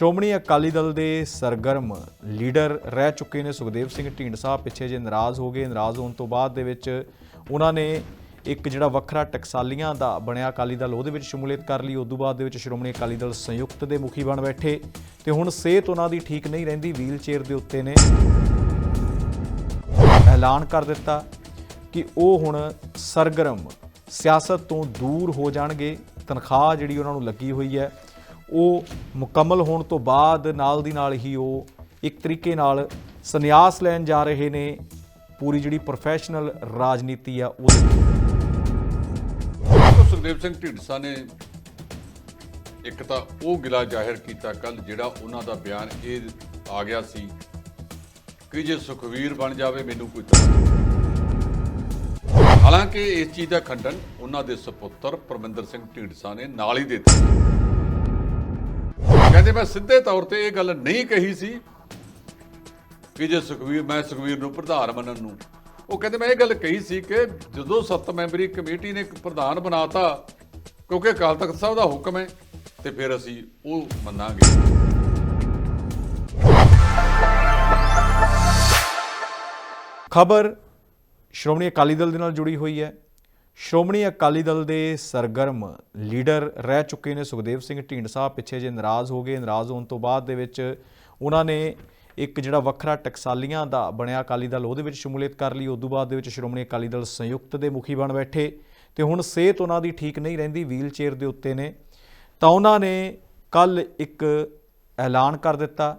ਸ਼੍ਰੋਮਣੀ ਅਕਾਲੀ ਦਲ ਦੇ ਸਰਗਰਮ ਲੀਡਰ ਰਹਿ ਚੁੱਕੇ ਨੇ ਸੁਖਦੇਵ ਸਿੰਘ ਢੀਂਡਸਾ ਪਿੱਛੇ ਜੇ ਨਾਰਾਜ਼ ਹੋ ਗਏ, ਨਾਰਾਜ਼ ਹੋਣ ਤੋਂ ਬਾਅਦ ਦੇ ਵਿੱਚ ਉਹਨਾਂ ਨੇ ਇੱਕ ਜਿਹੜਾ ਵੱਖਰਾ ਟਕਸਾਲੀਆਂ ਦਾ ਬਣਿਆ ਅਕਾਲੀ ਦਲ, ਉਹਦੇ ਵਿੱਚ ਸ਼ਮੂਲੀਅਤ ਕਰ ਲਈ। ਉਦੋਂ ਬਾਅਦ ਦੇ ਵਿੱਚ ਸ਼੍ਰੋਮਣੀ ਅਕਾਲੀ ਦਲ ਸੰਯੁਕਤ ਦੇ ਮੁਖੀ ਬਣ ਬੈਠੇ ਤੇ ਹੁਣ ਸਿਹਤ ਉਹਨਾਂ ਦੀ ਠੀਕ ਨਹੀਂ ਰਹਿੰਦੀ ਵੀਲ ਚੇਅਰ ਦੇ ਉੱਤੇ ਨੇ ਐਲਾਨ ਕਰ ਦਿੱਤਾ ਕਿ ਉਹ ਹੁਣ ਸਰਗਰਮ ਸਿਆਸਤ ਤੋਂ ਦੂਰ ਹੋ ਜਾਣਗੇ। ਤਨਖਾਹ ਜਿਹੜੀ ਉਹਨਾਂ ਨੂੰ ਲੱਗੀ ਹੋਈ ਹੈ ਉਹ ਮੁਕੰਮਲ ਹੋਣ ਤੋਂ ਬਾਅਦ ਨਾਲ ਦੀ ਨਾਲ ਹੀ ਉਹ ਇੱਕ ਤਰੀਕੇ ਨਾਲ ਸੰਨਿਆਸ ਲੈਣ ਜਾ ਰਹੇ ਨੇ ਪੂਰੀ ਜਿਹੜੀ ਪ੍ਰੋਫੈਸ਼ਨਲ ਰਾਜਨੀਤੀ ਆ ਉਹ ਸੁਖਦੇਵ ਸਿੰਘ ਢੀਂਡਸਾ ਨੇ ਇੱਕ ਤਾਂ ਉਹ ਗਿਲਾ ਜ਼ਾਹਿਰ ਕੀਤਾ ਕੱਲ ਜਿਹੜਾ ਉਹਨਾਂ ਦਾ ਬਿਆਨ ਇਹ ਆ ਗਿਆ ਸੀ ਕਿ ਜੇ ਸੁਖਵੀਰ ਬਣ ਜਾਵੇ ਮੈਨੂੰ ਕੋਈ ਹਾਲਾਂਕਿ ਇਸ ਚੀਜ਼ ਦਾ ਖੰਡਨ ਉਹਨਾਂ ਦੇ ਸੁਪੁੱਤਰ ਪਰਮਿੰਦਰ ਸਿੰਘ ਢੀਂਡਸਾ ਨੇ ਨਾਲ ਹੀ ਦਿੱਤਾ। ਕਹਿੰਦੇ ਮੈਂ ਸਿੱਧੇ ਤੌਰ ਤੇ ਇਹ ਗੱਲ ਨਹੀਂ ਕਹੀ ਸੀ ਕਿ ਜੇ ਸੁਖਵੀਰ ਮੈਂ ਸੁਖਵੀਰ ਨੂੰ ਪ੍ਰਧਾਨ ਮੰਨਣ ਨੂੰ। ਉਹ ਕਹਿੰਦੇ ਮੈਂ ਇਹ ਗੱਲ ਕਹੀ ਸੀ ਕਿ ਜਦੋਂ ਸੱਤ ਮੈਂਬਰੀ ਕਮੇਟੀ ਨੇ ਇੱਕ ਪ੍ਰਧਾਨ ਬਣਾਤਾ, ਕਿਉਂਕਿ ਅਕਾਲ ਤਖਤ ਸਾਹਿਬ ਦਾ ਹੁਕਮ ਹੈ, ਤੇ ਫਿਰ ਅਸੀਂ ਉਹ ਮੰਨਾਂਗੇ। ਖਬਰ ਸ਼੍ਰੋਮਣੀ ਅਕਾਲੀ ਦਲ ਦੇ ਨਾਲ ਜੁੜੀ ਹੋਈ ਹੈ। ਸ਼੍ਰੋਮਣੀ ਅਕਾਲੀ ਦਲ ਦੇ ਸਰਗਰਮ ਲੀਡਰ ਰਹਿ ਚੁੱਕੇ ਨੇ ਸੁਖਦੇਵ ਸਿੰਘ ਢੀਂਡਸਾ ਪਿੱਛੇ ਜੇ ਨਾਰਾਜ਼ ਹੋ ਗਏ, ਨਾਰਾਜ਼ ਹੋਣ ਤੋਂ ਬਾਅਦ ਦੇ ਵਿੱਚ ਉਹਨਾਂ ਨੇ ਇੱਕ ਜਿਹੜਾ ਵੱਖਰਾ ਟਕਸਾਲੀਆਂ ਦਾ ਬਣਿਆ ਅਕਾਲੀ ਦਲ, ਉਹਦੇ ਵਿੱਚ ਸ਼ਮੂਲੀਅਤ ਕਰ ਲਈ। ਉਦੋਂ ਬਾਅਦ ਦੇ ਵਿੱਚ ਸ਼੍ਰੋਮਣੀ ਅਕਾਲੀ ਦਲ ਸੰਯੁਕਤ ਦੇ ਮੁਖੀ ਬਣ ਬੈਠੇ ਤੇ ਹੁਣ ਸਿਹਤ ਉਹਨਾਂ ਦੀ ਠੀਕ ਨਹੀਂ ਰਹਿੰਦੀ ਵੀਲ ਚੇਅਰ ਦੇ ਉੱਤੇ ਨੇ। ਤਾਂ ਉਹਨਾਂ ਨੇ ਕੱਲ ਇੱਕ ਐਲਾਨ ਕਰ ਦਿੱਤਾ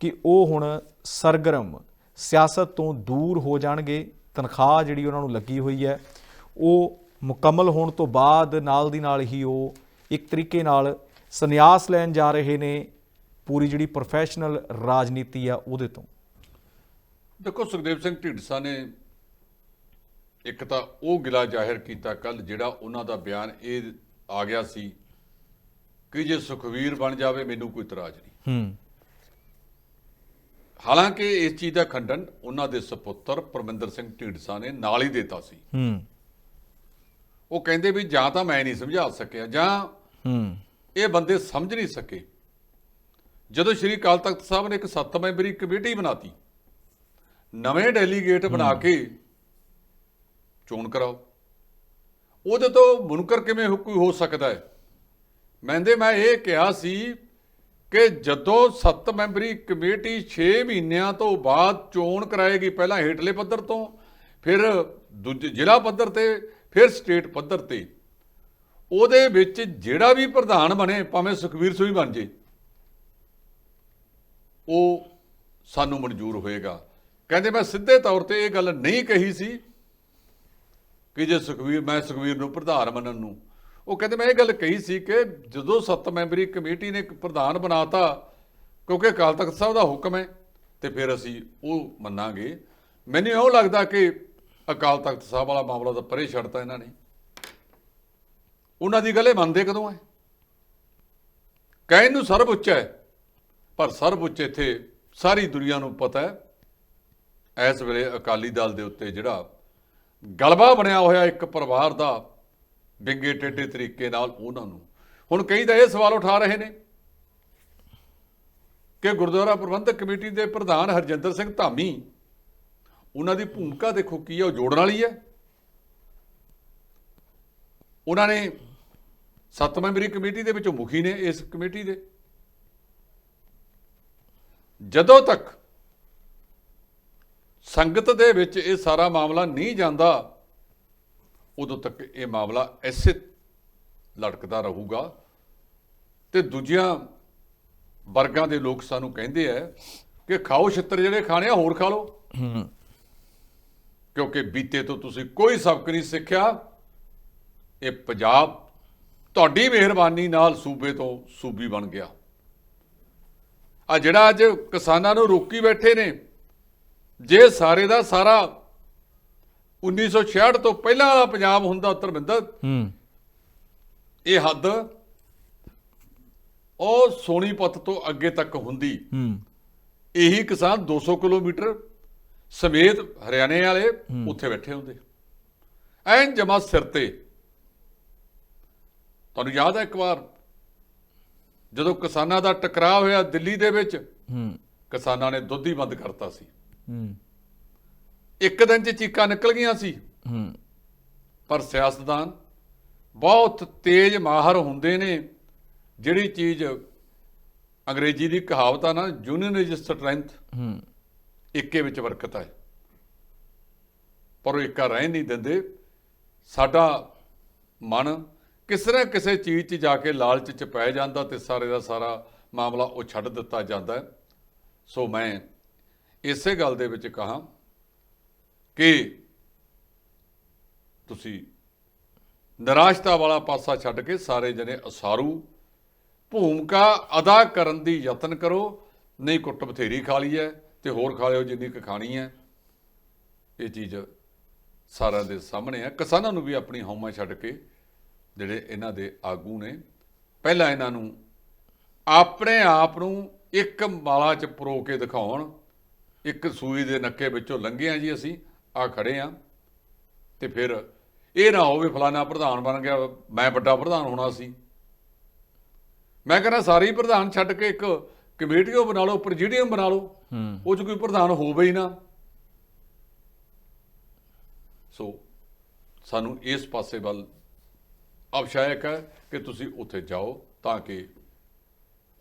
ਕਿ ਉਹ ਹੁਣ ਸਰਗਰਮ ਸਿਆਸਤ ਤੋਂ ਦੂਰ ਹੋ ਜਾਣਗੇ। ਤਨਖਾਹ ਜਿਹੜੀ ਉਹਨਾਂ ਨੂੰ ਲੱਗੀ ਹੋਈ ਹੈ ਉਹ ਮੁਕੰਮਲ ਹੋਣ ਤੋਂ ਬਾਅਦ ਨਾਲ ਦੀ ਨਾਲ ਹੀ ਉਹ ਇੱਕ ਤਰੀਕੇ ਨਾਲ ਸੰਨਿਆਸ ਲੈਣ ਜਾ ਰਹੇ ਨੇ ਪੂਰੀ ਜਿਹੜੀ ਪ੍ਰੋਫੈਸ਼ਨਲ ਰਾਜਨੀਤੀ ਆ ਉਹਦੇ ਤੋਂ। ਦੇਖੋ ਸੁਖਦੇਵ ਸਿੰਘ ਢੀਂਡਸਾ ਨੇ ਇੱਕ ਤਾਂ ਉਹ ਗਿਲਾ ਜ਼ਾਹਿਰ ਕੀਤਾ ਕੱਲ ਜਿਹੜਾ ਉਹਨਾਂ ਦਾ ਬਿਆਨ ਇਹ ਆ ਗਿਆ ਸੀ ਕਿ ਜੇ ਸੁਖਵੀਰ ਬਣ ਜਾਵੇ ਮੈਨੂੰ ਕੋਈ ਇਤਰਾਜ਼ ਨਹੀਂ। ਹੂੰ। ਹਾਲਾਂਕਿ ਇਸ ਚੀਜ਼ ਦਾ ਖੰਡਨ ਉਹਨਾਂ ਦੇ ਸੁਪੁੱਤਰ ਪਰਮਿੰਦਰ ਸਿੰਘ ਢੀਂਡਸਾ ਨੇ ਨਾਲ ਹੀ ਦਿੱਤਾ ਸੀ। ਹੂੰ। ਉਹ ਕਹਿੰਦੇ ਵੀ ਜਾਂ ਤਾਂ ਮੈਂ ਨਹੀਂ ਸਮਝਾ ਸਕਿਆ ਜਾਂ ਹੂੰ। ਇਹ ਬੰਦੇ ਸਮਝ ਨਹੀਂ ਸਕੇ। ਜਦੋਂ ਸ਼੍ਰੀ ਅਕਾਲ ਤਖਤ ਸਾਹਿਬ ਨੇ ਇੱਕ ਸੱਤ ਮੈਂਬਰੀ ਕਮੇਟੀ ਬਣਾਤੀ ਨਵੇਂ ਡੈਲੀਗੇਟ ਬਣਾ ਕੇ ਚੋਣ ਕਰਾਓ। ਉਹਦੇ ਤੋਂ ਮੁਨਕਰ ਕਿਵੇਂ ਕੋਈ ਹੋ ਸਕਦਾ ਹੈ? ਮੈਂਦੇ ਮੈਂ ਇਹ ਕਿਹਾ ਸੀ ਕਿ ਜਦੋਂ ਸੱਤ ਮੈਂਬਰੀ ਕਮੇਟੀ 6 ਮਹੀਨਿਆਂ ਤੋਂ ਬਾਅਦ ਚੋਣ ਕਰਾਏਗੀ ਪਹਿਲਾਂ ਹੇਠਲੇ ਪੱਧਰ ਤੋਂ ਫਿਰ ਦੂਜੇ ਜ਼ਿਲ੍ਹਾ ਪੱਧਰ ਤੇ ਫਿਰ ਸਟੇਟ ਪੱਧਰ ਤੇ ਉਹਦੇ ਵਿੱਚ ਜਿਹੜਾ ਵੀ ਪ੍ਰਧਾਨ ਬਣੇ, ਭਾਵੇਂ ਸੁਖਵੀਰ ਸਿੰਘ ਬਣ ਜੇ, ਉਹ ਸਾਨੂੰ ਮਨਜ਼ੂਰ ਹੋਏਗਾ। ਕਹਿੰਦੇ ਮੈਂ ਸਿੱਧੇ ਤੌਰ ਤੇ ਇਹ ਗੱਲ ਨਹੀਂ ਕਹੀ ਸੀ ਕਿ ਜੇ ਸੁਖਵੀਰ, ਮੈਂ ਸੁਖਵੀਰ ਨੂੰ ਪ੍ਰਧਾਨ ਮੰਨਣ ਨੂੰ। ਉਹ ਕਹਿੰਦੇ ਮੈਂ ਇਹ ਗੱਲ ਕਹੀ ਸੀ ਕਿ ਜਦੋਂ ਸੱਤ ਮੈਂਬਰੀ ਕਮੇਟੀ ਨੇ ਇੱਕ ਪ੍ਰਧਾਨ ਬਣਾਤਾ, ਕਿਉਂਕਿ ਅਕਾਲ ਤਖਤ ਸਾਹਿਬ ਦਾ ਹੁਕਮ ਹੈ, ਤੇ ਫਿਰ ਅਸੀਂ ਉਹ ਮੰਨਾਂਗੇ। ਮੈਨੂੰ ਇਉਂ ਲੱਗਦਾ ਕਿ ਅਕਾਲ ਤਖਤ ਸਾਹਿਬ ਵਾਲਾ ਮਾਮਲਾ ਤਾਂ ਪਰੇ ਛੱਡਤਾ ਇਹਨਾਂ ਨੇ। ਉਹਨਾਂ ਦੀ ਗੱਲ ਮੰਨਦੇ ਕਦੋਂ ਹੈ? ਕਹਿਣ ਨੂੰ ਸਰਬ ਉੱਚ ਹੈ, ਪਰ ਸਰਬ ਉੱਚ ਇੱਥੇ ਸਾਰੀ ਦੁਨੀਆ ਨੂੰ ਪਤਾ ਹੈ। ਇਸ ਵੇਲੇ ਅਕਾਲੀ ਦਲ ਦੇ ਉੱਤੇ ਜਿਹੜਾ ਗਲਬਾ ਬਣਿਆ ਹੋਇਆ ਇੱਕ ਪਰਿਵਾਰ ਦਾ ਵਿੰਗੇ ਟੇਢੇ ਤਰੀਕੇ ਨਾਲ ਉਹਨਾਂ ਨੂੰ। ਹੁਣ ਕਈ ਤਾਂ ਇਹ ਸਵਾਲ ਉਠਾ ਰਹੇ ਨੇ ਕਿ ਗੁਰਦੁਆਰਾ ਪ੍ਰਬੰਧਕ ਕਮੇਟੀ ਦੇ ਪ੍ਰਧਾਨ ਹਰਜਿੰਦਰ ਸਿੰਘ ਧਾਮੀ ਉਹਨਾਂ ਦੀ ਭੂਮਿਕਾ ਦੇਖੋ ਕੀ ਹੈ, ਉਹ ਜੋੜਨ ਵਾਲੀ ਹੈ। ਉਹਨਾਂ ਨੇ ਸੱਤ ਮੈਂਬਰੀ ਕਮੇਟੀ ਦੇ ਵਿੱਚੋਂ ਮੁਖੀ ਨੇ ਇਸ ਕਮੇਟੀ ਦੇ। ਜਦੋਂ ਤੱਕ ਸੰਗਤ ਦੇ ਵਿੱਚ ਇਹ ਸਾਰਾ ਮਾਮਲਾ ਨਹੀਂ ਜਾਂਦਾ, ਉਦੋਂ ਤੱਕ ਇਹ ਮਾਮਲਾ ਐਸੇ ਲਟਕਦਾ ਰਹੂਗਾ। ਤੇ ਦੂਜਿਆਂ ਵਰਗਾਂ ਦੇ ਲੋਕ ਸਾਨੂੰ ਕਹਿੰਦੇ ਆ ਕਿ ਖਾਓ ਛਿੱਤਰ ਜਿਹੜੇ ਖਾਣੇ ਆ, ਹੋਰ ਖਾ ਲਓ। ਕਿਉਂਕਿ ਬੀਤੇ ਤੋਂ ਤੁਸੀਂ ਕੋਈ ਸਬਕ ਨਹੀਂ ਸਿੱਖਿਆ। ਇਹ ਪੰਜਾਬ ਤੁਹਾਡੀ ਮਿਹਰਬਾਨੀ ਨਾਲ ਸੂਬੇ ਤੋਂ ਸੂਬੀ ਬਣ ਗਿਆ। ਆ ਜਿਹੜਾ ਅੱਜ ਕਿਸਾਨਾਂ ਨੂੰ ਰੋਕੀ ਬੈਠੇ ਨੇ ਜੇ ਸਾਰੇ ਦਾ ਸਾਰਾ 1966 ਤੋਂ ਪਹਿਲਾਂ ਵਾਲਾ ਪੰਜਾਬ ਹੁੰਦਾ ਧਰਮਿੰਦਰ ਹੂੰ। ਇਹ ਹੱਦ ਉਹ ਸੋਨੀਪਤ ਤੋਂ ਅੱਗੇ ਤੱਕ ਹੁੰਦੀ। ਹੂੰ। ਇਹੀ ਕਿਸਾਨ 200 ਕਿਲੋਮੀਟਰ ਸਮੇਤ ਹਰਿਆਣੇ ਵਾਲੇ ਉੱਥੇ ਬੈਠੇ ਹੁੰਦੇ। ਐਨ ਜਮਾ ਸਿਰ ਤੇ। ਤੁਹਾਨੂੰ ਯਾਦ ਹੈ ਇੱਕ ਵਾਰ? ਜਦੋਂ ਕਿਸਾਨਾਂ ਦਾ ਟਕਰਾਅ ਹੋਇਆ ਦਿੱਲੀ ਦੇ ਵਿੱਚ ਹੂੰ। ਕਿਸਾਨਾਂ ਨੇ ਦੁੱਧ ਹੀ ਬੰਦ ਕਰਤਾ ਸੀ। ਹੂੰ। ਇੱਕ ਦਿਨ 'ਚ ਚੀਕਾਂ ਨਿਕਲ ਗਈਆਂ ਸੀ। ਹੂੰ। ਪਰ ਸਿਆਸਤਦਾਨ ਬਹੁਤ ਤੇਜ਼ ਮਾਹਰ ਹੁੰਦੇ ਨੇ ਜਿਹੜੀ ਚੀਜ਼ ਅੰਗਰੇਜ਼ੀ ਦੀ ਕਹਾਵਤ ਆ ਨਾ ਯੂਨੀਅਨ ਇਜ਼ ਸਟਰੈਂਥ ਹੂੰ। ਏਕੇ ਵਿੱਚ ਬਰਕਤ ਹੈ ਪਰ ਉਹ ਏਕਾ ਰਹਿ ਨਹੀਂ ਦਿੰਦੇ। ਸਾਡਾ ਮਨ ਕਿਸੇ ਨਾ ਕਿਸੇ ਚੀਜ਼ 'ਚ ਜਾ ਕੇ ਲਾਲਚ 'ਚ ਪੈ ਜਾਂਦਾ ਤੇ ਸਾਰੇ ਦਾ ਸਾਰਾ ਮਾਮਲਾ ਉਹ ਛੱਡ ਦਿੱਤਾ ਜਾਂਦਾ। ਸੋ ਮੈਂ ਇਸੇ ਗੱਲ ਦੇ ਵਿੱਚ ਕਹਾ ਕਿ ਤੁਸੀਂ ਨਿਰਾਸ਼ਤਾ ਵਾਲਾ ਪਾਸਾ ਛੱਡ ਕੇ ਸਾਰੇ ਜਣੇ ਅਸਾਰੂ। ਭੂਮਿਕਾ ਅਦਾ ਕਰਨ ਦੀ ਯਤਨ ਕਰੋ, ਨਹੀਂ ਕੁੱਟ ਬਥੇਰੀ ਖਾ ਲਈ ਹੈ। ਤੇ ਹੋਰ ਖਾ ਲਿਓ, ਜਿੰਨੀ ਕੁ ਖਾਣੀ ਹੈ। ਇਹ ਚੀਜ਼ ਸਾਰਿਆਂ ਦੇ ਸਾਹਮਣੇ ਹੈ। ਕਿਸਾਨਾਂ ਨੂੰ ਵੀ ਆਪਣੀ ਹਉਮੈ ਛੱਡ ਕੇ ਜਿਹੜੇ ਇਹਨਾਂ ਦੇ ਆਗੂ ਨੇ, ਪਹਿਲਾਂ ਇਹਨਾਂ ਨੂੰ ਆਪਣੇ ਆਪ ਨੂੰ ਇੱਕ ਮਾਲਾ 'ਚ ਪਰੋ ਕੇ ਦਿਖਾਉਣ, ਇੱਕ ਸੂਈ ਦੇ ਨੱਕੇ ਵਿੱਚੋਂ ਲੰਘੇ ਆ ਜੀ ਅਸੀਂ ਆ ਖੜੇ ਆ ਤੇ ਫਿਰ ਇਹ ਨਾ ਹੋਵੇ ਫਲਾਣਾ ਪ੍ਰਧਾਨ ਬਣ ਗਿਆ, ਮੈਂ ਵੱਡਾ ਪ੍ਰਧਾਨ ਹੋਣਾ ਸੀ। ਮੈਂ ਕਹਿੰਦਾ, ਸਾਰੇ ਹੀ ਪ੍ਰਧਾਨ ਛੱਡ ਕੇ ਇੱਕ ਕਮੇਟੀਓ ਬਣਾ ਲਓ, ਪ੍ਰੈਜ਼ੀਡੀਅਮ ਬਣਾ ਲਓ। ਉਹ 'ਚ ਕੋਈ ਪ੍ਰਧਾਨ ਹੋਵੇ ਹੀ ਨਾ। ਸੋ ਸਾਨੂੰ ਇਸ ਪਾਸੇ ਵੱਲ ਅਵਸ਼ਾਇਕ ਹੈ ਕਿ ਤੁਸੀਂ ਉੱਥੇ ਜਾਓ ਤਾਂ ਕਿ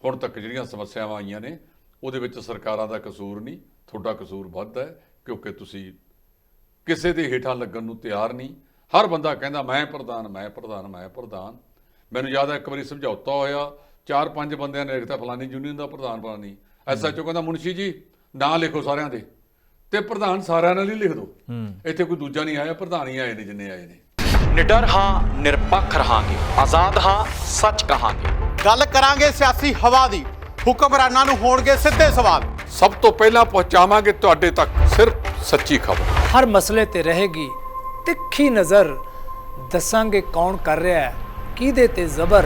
ਹੁਣ ਤੱਕ ਜਿਹੜੀਆਂ ਸਮੱਸਿਆਵਾਂ ਆਈਆਂ ਨੇ, ਉਹਦੇ ਵਿੱਚ ਸਰਕਾਰਾਂ ਦਾ ਕਸੂਰ ਨਹੀਂ, ਤੁਹਾਡਾ ਕਸੂਰ ਵੱਧ ਹੈ, ਕਿਉਂਕਿ ਤੁਸੀਂ ਕਿਸੇ ਦੇ ਹੇਠਾਂ ਲੱਗਣ ਨੂੰ ਤਿਆਰ ਨਹੀਂ। ਹਰ ਬੰਦਾ ਕਹਿੰਦਾ, ਮੈਂ ਪ੍ਰਧਾਨ ਮੈਂ ਪ੍ਰਧਾਨ ਮੈਂ ਪ੍ਰਧਾਨ। ਮੈਨੂੰ ਯਾਦ ਹੈ, ਇੱਕ ਵਾਰੀ ਸਮਝੌਤਾ ਹੋਇਆ, ਚਾਰ ਪੰਜ ਬੰਦਿਆਂ ਨੇ ਲਿਖਤਾ ਫਲਾਨੀ ਯੂਨੀਅਨ ਦਾ ਪ੍ਰਧਾਨ ਫਲਾਨੀ ਐਸਐਚਓ ਕਹਿੰਦਾ ਮੁਨਸ਼ੀ ਜੀ ਨਾਂ ਲਿਖੋ ਸਾਰਿਆਂ ਦੇ ਤੇ ਪ੍ਰਧਾਨ ਸਾਰਿਆਂ ਨਾਲ ਹੀ ਲਿਖ ਦਿਓ। ਇੱਥੇ ਕੋਈ ਦੂਜਾ ਨਹੀਂ ਆਇਆ ਪ੍ਰਧਾਨ ਹੀ ਆਏ ਨੇ ਜਿੰਨੇ ਆਏ ਨੇ। ਨਿਡਰ ਹਾਂ ਨਿਰਪੱਖ ਰਹਾਂਗੇ। ਆਜ਼ਾਦ ਹਾਂ ਸੱਚ ਕਹਾਂਗੇ। ਗੱਲ ਕਰਾਂਗੇ ਸਿਆਸੀ ਹਵਾ ਦੀ। ਹੁਕਮਰਾਨਾਂ ਨੂੰ ਹੋਣਗੇ ਸਿੱਧੇ ਸਵਾਲ। ਸਭ ਤੋਂ ਪਹਿਲਾਂ ਪਹੁੰਚਾਵਾਂਗੇ ਤੁਹਾਡੇ ਤੱਕ ਸਿਰਫ ਸੱਚੀ ਖਬਰ। ਹਰ ਮਸਲੇ ਤੇ ਰਹੇਗੀ ਤਿੱਖੀ ਨਜ਼ਰ। ਦੱਸਾਂਗੇ ਕੌਣ ਕਰ ਰਿਹਾ ਹੈ ਕਿਹਦੇ ਤੇ ਜ਼ਬਰ।